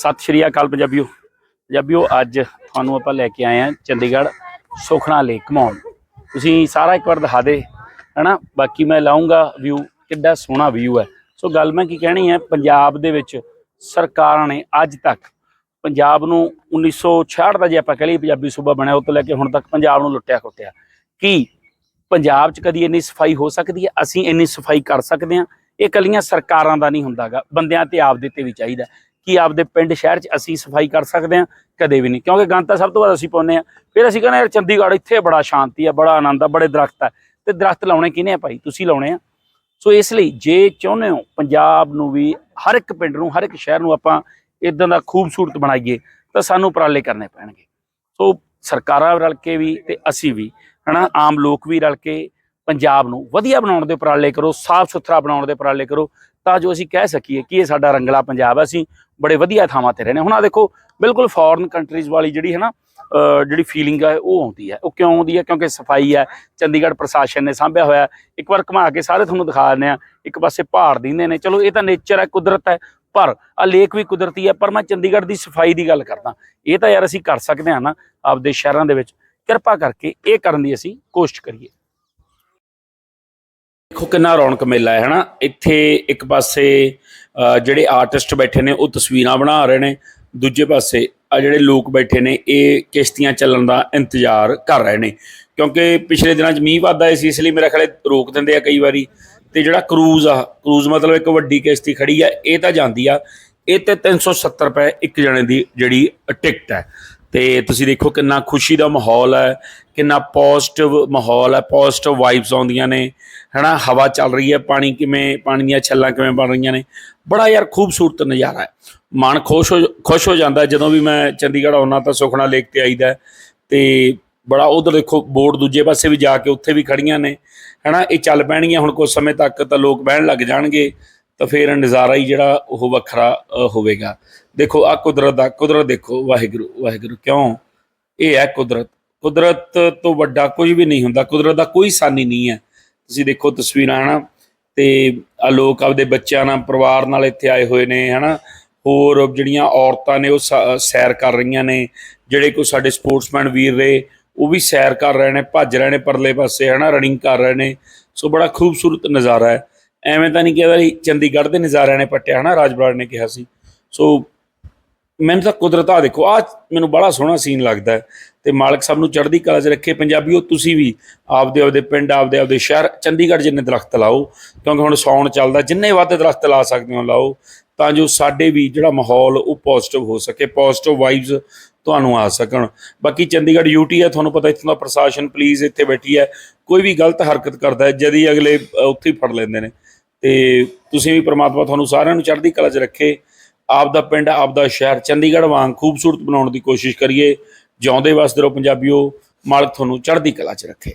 ਸਤਿ ਸ਼੍ਰੀ ਅਕਾਲ ਪੰਜਾਬੀਓ। ਪੰਜਾਬੀਓ, ਅੱਜ ਤੁਹਾਨੂੰ ਆਪਾਂ ਲੈ ਕੇ ਆਏ ਆ ਚੰਡੀਗੜ੍ਹ ਸੁਖਣਾ ਲੇਕ ਘੁਮਾਉਣ ਤੁਸੀਂ ਸਾਰਾ ਇੱਕ ਵਾਰ ਦਿਖਾ ਦੇ, ਹਨਾ? ਬਾਕੀ ਮੈਂ ਲਾਉਂਗਾ ਵਿਊ ਕਿੱਡਾ ਸੋਹਣਾ ਵਿਊ ਹੈ। ਸੋ ਗੱਲ ਮੈਂ ਕੀ ਕਹਿਣੀ ਹੈ, ਪੰਜਾਬ ਦੇ ਵਿੱਚ ਸਰਕਾਰਾਂ ਨੇ ਅੱਜ ਤੱਕ ਪੰਜਾਬ ਨੂੰ 1966 ਦਾ ਜੇ ਆਪਾਂ ਕਹ ਲਈਏ ਪੰਜਾਬੀ ਸੂਬਾ ਬਣਿਆ, ਉਹ ਤੋਂ ਲੈ ਕੇ ਹੁਣ ਤੱਕ ਪੰਜਾਬ ਨੂੰ ਲੁੱਟਿਆ ਖੁੱਟਿਆ। ਕੀ ਪੰਜਾਬ 'ਚ ਕਦੀ ਇੰਨੀ ਸਫ਼ਾਈ ਹੋ ਸਕਦੀ ਹੈ? ਅਸੀਂ ਇੰਨੀ ਸਫ਼ਾਈ ਕਰ ਸਕਦੇ ਹਾਂ? ਇਹ ਕੱਲੀਆਂ ਸਰਕਾਰਾਂ ਦਾ ਨਹੀਂ ਹੁੰਦਾਗਾ, ਬੰਦਿਆਂ ਤੇ ਆਪਦੇ ਤੇ ਵੀ ਚਾਹੀਦਾ। ਕਿ ਆਪਦੇ ਪਿੰਡ ਸ਼ਹਿਰ 'ਚ ਅਸੀਂ ਸਫ਼ਾਈ ਕਰ ਸਕਦੇ ਹਾਂ, ਕਦੇ ਵੀ ਨਹੀਂ। ਕਿਉਂਕਿ ਗੰਦ ਤਾਂ ਸਭ ਤੋਂ ਵੱਧ ਅਸੀਂ ਪਾਉਂਦੇ ਆ ਫਿਰ ਅਸੀਂ ਕਹਿੰਦੇ ਯਾਰ ਚੰਡੀਗੜ੍ਹ ਇੱਥੇ ਬੜਾ ਸ਼ਾਂਤੀ ਆ ਬੜਾ ਆਨੰਦ ਆ ਬੜੇ ਦਰਖਤ ਆ ਤੇ ਦਰਖਤ ਲਾਉਣੇ ਕਿਹਨੇ ਆ ਭਾਈ? ਤੁਸੀਂ ਲਾਉਣੇ ਆ। ਸੋ ਇਸ ਲਈ ਜੇ ਚਾਹੁੰਦੇ ਹੋ ਪੰਜਾਬ ਨੂੰ ਵੀ, ਹਰ ਇੱਕ ਪਿੰਡ ਨੂੰ, ਹਰ ਇੱਕ ਸ਼ਹਿਰ ਨੂੰ ਆਪਾਂ ਇਦਾਂ ਦਾ ਖੂਬਸੂਰਤ ਬਣਾਈਏ, ਤਾਂ ਸਾਨੂੰ ਉਪਰਾਲੇ ਕਰਨੇ ਪੈਣਗੇ। ਸੋ ਸਰਕਾਰਾਂ ਰਲ ਕੇ ਵੀ ਤੇ ਅਸੀਂ ਵੀ, ਹਨਾ, ਆਮ ਲੋਕ ਵੀ ਰਲ ਕੇ ਪੰਜਾਬ ਨੂੰ ਵਧੀਆ ਬਣਾਉਣ ਦੇ ਉਪਰਾਲੇ ਕਰੋ, ਸਾਫ਼ ਸੁਥਰਾ ਬਣਾਉਣ ਦੇ ਉਪਰਾਲੇ ਕਰੋ, ਤਾਂ ਜੋ ਅਸੀਂ ਕਹਿ ਸਕੀਏ ਕਿ ਇਹ ਸਾਡਾ ਰੰਗਲਾ ਪੰਜਾਬ ਹੈ। ਅਸੀਂ ਬੜੇ ਵਧੀਆ ਥਾਵਾਂ ਤੇ ਰਹਿੰਦੇ ਹਾਂ। ਹੁਣ ਆ ਦੇਖੋ, ਬਿਲਕੁਲ ਫੋਰਨ ਕੰਟਰੀਜ਼ ਵਾਲੀ ਜਿਹੜੀ ਹੈ ਨਾ ਜਿਹੜੀ ਫੀਲਿੰਗ ਹੈ, ਉਹ ਆਉਂਦੀ ਹੈ। ਉਹ ਕਿਉਂ ਆਉਂਦੀ ਹੈ? ਕਿਉਂਕਿ ਸਫ਼ਾਈ ਹੈ, ਚੰਡੀਗੜ੍ਹ ਪ੍ਰਸ਼ਾਸਨ ਨੇ ਸਾਂਭਿਆ ਹੋਇਆ ਇੱਕ ਵਾਰ ਘੁਮਾ ਕੇ ਸਾਰੇ ਤੁਹਾਨੂੰ ਦਿਖਾ ਦਿੰਦੇ ਆ ਇੱਕ ਪਾਸੇ ਪਹਾੜ ਦਿੰਦੇ ਨੇ। ਚਲੋ, ਇਹ ਤਾਂ ਨੇਚਰ ਹੈ, ਕੁਦਰਤ ਹੈ, ਪਰ ਆ ਲੇਕ ਵੀ ਕੁਦਰਤੀ ਹੈ। ਪਰ ਮੈਂ ਚੰਡੀਗੜ੍ਹ ਦੀ ਸਫ਼ਾਈ ਦੀ ਗੱਲ ਕਰਦਾ। ਇਹ ਤਾਂ ਯਾਰ ਅਸੀਂ ਕਰ ਸਕਦੇ ਹਾਂ ਨਾ, ਆਪਦੇ ਸ਼ਹਿਰਾਂ ਦੇ ਵਿੱਚ। ਕਿਰਪਾ ਕਰਕੇ ਇਹ ਕਰਨ ਦੀ ਅਸੀਂ ਕੋਸ਼ਿਸ਼ ਕਰੀਏ। ਦੇਖੋ ਕਿੰਨਾ ਰੌਣਕ ਮੇਲਾ ਹੈ, ਹਨਾ? ਇੱਥੇ ਇੱਕ ਪਾਸੇ ਜਿਹੜੇ ਆਰਟਿਸਟ ਬੈਠੇ ਨੇ, ਉਹ ਤਸਵੀਰਾਂ ਬਣਾ ਰਹੇ ਨੇ। ਦੂਜੇ ਪਾਸੇ, ਆ ਜਿਹੜੇ ਲੋਕ ਬੈਠੇ ਨੇ, ਇਹ ਕਿਸ਼ਤੀਆਂ ਚੱਲਣ ਦਾ ਇੰਤਜ਼ਾਰ ਕਰ ਰਹੇ ਨੇ। ਕਿਉਂਕਿ ਪਿਛਲੇ ਦਿਨਾਂ 'ਚ ਮੀਂਹ ਵੱਧਦਾ ਸੀ, ਇਸ ਲਈ ਮੇਰਾ ਖਿਆਲ ਰੋਕ ਦਿੰਦੇ ਆ ਕਈ ਵਾਰੀ। ਤੇ ਜਿਹੜਾ ਕਰੂਜ਼ ਆ, ਕਰੂਜ਼ ਮਤਲਬ ਇੱਕ ਵੱਡੀ ਕਿਸ਼ਤੀ ਖੜੀ ਆ, ਇਹ ਤਾਂ ਜਾਂਦੀ ਆ। ਇਹ ਤੇ 370 ਰੁਪਏ ਇੱਕ ਜਣੇ ਦੀ ਜਿਹੜੀ ਟਿਕਟ ਹੈ। ਤੇ ਤੁਸੀਂ ਦੇਖੋ ਕਿੰਨਾ ਖੁਸ਼ੀ ਦਾ ਮਾਹੌਲ ਹੈ, ਕਿੰਨਾ ਪੋਜ਼ਿਟਿਵ ਮਾਹੌਲ ਹੈ ਪੋਜ਼ਿਟਿਵ ਵਾਈਬਸ ਆਉਂਦੀਆਂ ਨੇ, ਹੈਨਾ? ਹਵਾ ਚੱਲ ਰਹੀ ਹੈ, ਪਾਣੀ ਕਿਵੇਂ, ਪਾਣੀ ਦੀਆਂ ਛੱਲਾਂ ਕਿਵੇਂ ਬਣ ਰਹੀਆਂ ਨੇ? ਬੜਾ ਯਾਰ ਖੂਬਸੂਰਤ ਨਜ਼ਾਰਾ ਹੈ। ਮਨ ਖੁਸ਼ ਹੋ ਖੁਸ਼ ਹੋ ਜਾਂਦਾ ਜਦੋਂ ਵੀ ਮੈਂ ਚੰਡੀਗੜ੍ਹ ਆਉਣਾ ਤਾਂ ਸੁਖਣਾ ਲੇਕ ਤੇ ਆਈਦਾ ਹੈ ਤੇ ਬੜਾ ਉਧਰ ਦੇਖੋ, ਬੋਰਡ ਦੂਜੇ ਪਾਸੇ ਵੀ ਜਾ ਕੇ ਉੱਥੇ ਵੀ ਖੜੀਆਂ ਨੇ, ਹੈਨਾ? ਇਹ ਚੱਲ ਪੈਣਗੀਆਂ, ਹੁਣ ਕੁਝ ਸਮੇਂ ਤੱਕ ਤਾਂ ਲੋਕ ਬਹਿਣ ਲੱਗ ਜਾਣਗੇ। ਤਾਂ ਫਿਰ ਨਜ਼ਾਰਾ ਹੀ ਜਿਹੜਾ ਉਹ ਵੱਖਰਾ ਹੋਵੇਗਾ। ਦੇਖੋ ਆ ਕੁਦਰਤ ਦਾ, ਕੁਦਰਤ ਦੇਖੋ, ਵਾਹਿਗੁਰੂ ਵਾਹਿਗੁਰੂ ਕਿਉਂ? ਇਹ ਹੈ ਕੁਦਰਤ। ਕੁਦਰਤ ਤੋਂ ਵੱਡਾ ਕੁਝ ਵੀ ਨਹੀਂ ਹੁੰਦਾ। ਕੁਦਰਤ ਦਾ ਕੋਈ ਸਾਨੀ ਨਹੀਂ ਹੈ। ਤੁਸੀਂ ਦੇਖੋ ਤਸਵੀਰਾਂ, ਹਨਾ? ਤੇ ਆ ਲੋਕ ਆਪਦੇ ਬੱਚਿਆਂ ਨਾਲ, ਪਰਿਵਾਰ ਨਾਲ ਇੱਥੇ ਆਏ ਹੋਏ ਨੇ, ਹਨਾ? ਹੋਰ ਜਿਹੜੀਆਂ ਔਰਤਾਂ ਨੇ, ਉਹ ਸ- ਸੈਰ ਕਰ ਰਹੀਆਂ ਨੇ। ਜਿਹੜੇ ਕੋ ਸਾਡੇ ਸਪੋਰਟਸਮੈਨ ਵੀਰ ਰਹੇ ਉਹ ਵੀ ਸੈਰ ਕਰ ਰਹੇ ਨੇ, ਭੱਜ ਰਹੇ ਨੇ ਪਰਲੇ ਪਾਸੇ, ਹਨਾ? ਰਨਿੰਗ ਕਰ ਰਹੇ ਨੇ। ਸੋ ਬੜਾ ਖੂਬਸੂਰਤ ਨਜ਼ਾਰਾ ਹੈ। ਐਵੇਂ ਤਾਂ ਨਹੀਂ ਕਿਹਾ ਵੀ ਚੰਡੀਗੜ੍ਹ ਦੇ ਨਜ਼ਾਰਿਆਂ ਨੇ ਪੱਟਿਆ, ਹਨਾ? ਰਾਜਬਰਾੜ ਨੇ ਕਿਹਾ ਸੀ। ਸੋ ਮੈਨੂੰ ਤਾਂ ਕੁਦਰਤ ਆ ਦੇਖੋ ਆ ਮੈਨੂੰ ਬੜਾ ਸੋਹਣਾ ਸੀਨ ਲੱਗਦਾ ਹੈ। ਤੇ ਮਾਲਕ ਸਾਹਿਬ ਨੂੰ ਚੜ੍ਹਦੀ ਕਲਾ 'ਚ ਰੱਖੇ, ਪੰਜਾਬੀਓ, ਤੁਸੀਂ ਵੀ ਆਪਦੇ ਆਪਦੇ ਪਿੰਡ, ਆਪਦੇ ਆਪਦੇ ਸ਼ਹਿਰ, ਚੰਡੀਗੜ੍ਹ ਜਿੰਨੇ ਦਰਖਤ ਲਾਓ, ਕਿਉਂਕਿ ਹੁਣ ਸੌਣ ਚੱਲਦਾ, ਜਿੰਨੇ ਵੱਧ ਦਰਖਤ ਲਾ ਸਕਦੇ ਹੋ ਲਾਓ, ਤਾਂ ਜੋ ਸਾਡੇ ਵੀ ਜਿਹੜਾ ਮਾਹੌਲ ਉਹ ਪੋਜ਼ਿਟਿਵ ਹੋ ਸਕੇ ਪੋਜ਼ਿਟਿਵ ਵਾਈਬਸ ਤੁਹਾਨੂੰ ਆ ਸਕਣ। ਬਾਕੀ ਚੰਡੀਗੜ੍ਹ ਯੂਟੀ ਹੈ, ਤੁਹਾਨੂੰ ਪਤਾ ਇੱਥੋਂ ਦਾ ਪ੍ਰਸ਼ਾਸਨ ਪੁਲਿਸ ਇੱਥੇ ਬੈਠੀ ਹੈ, ਕੋਈ ਵੀ ਗਲਤ ਹਰਕਤ ਕਰਦਾ ਹੈ, ਜਦੀ ਅਗਲੇ ਉੱਥੇ ਹੀ ਫੜ ਲੈਂਦੇ ਨੇ। ਤੇ ਤੁਸੀਂ ਵੀ ਪ੍ਰਮਾਤਮਾ ਤੁਹਾਨੂੰ ਸਾਰਿਆਂ ਨੂੰ ਚੜ੍ਹਦੀ ਕਲਾ 'ਚ ਰੱਖੇ ਆਪ ਦਾ ਪਿੰਡ ਆਪ ਦਾ ਸ਼ਹਿਰ ਚੰਡੀਗੜ੍ਹ ਵਾਂਗ ਖੂਬਸੂਰਤ ਬਣਾਉਣ ਦੀ ਕੋਸ਼ਿਸ਼ ਕਰੀਏ, ਜਿਉਂਦੇ ਵਸਦੇ ਰਹੋ ਪੰਜਾਬੀਓ, ਮਾਲਕ ਤੁਹਾਨੂੰ ਚੜ੍ਹਦੀ ਕਲਾ 'ਚ ਰੱਖੇ।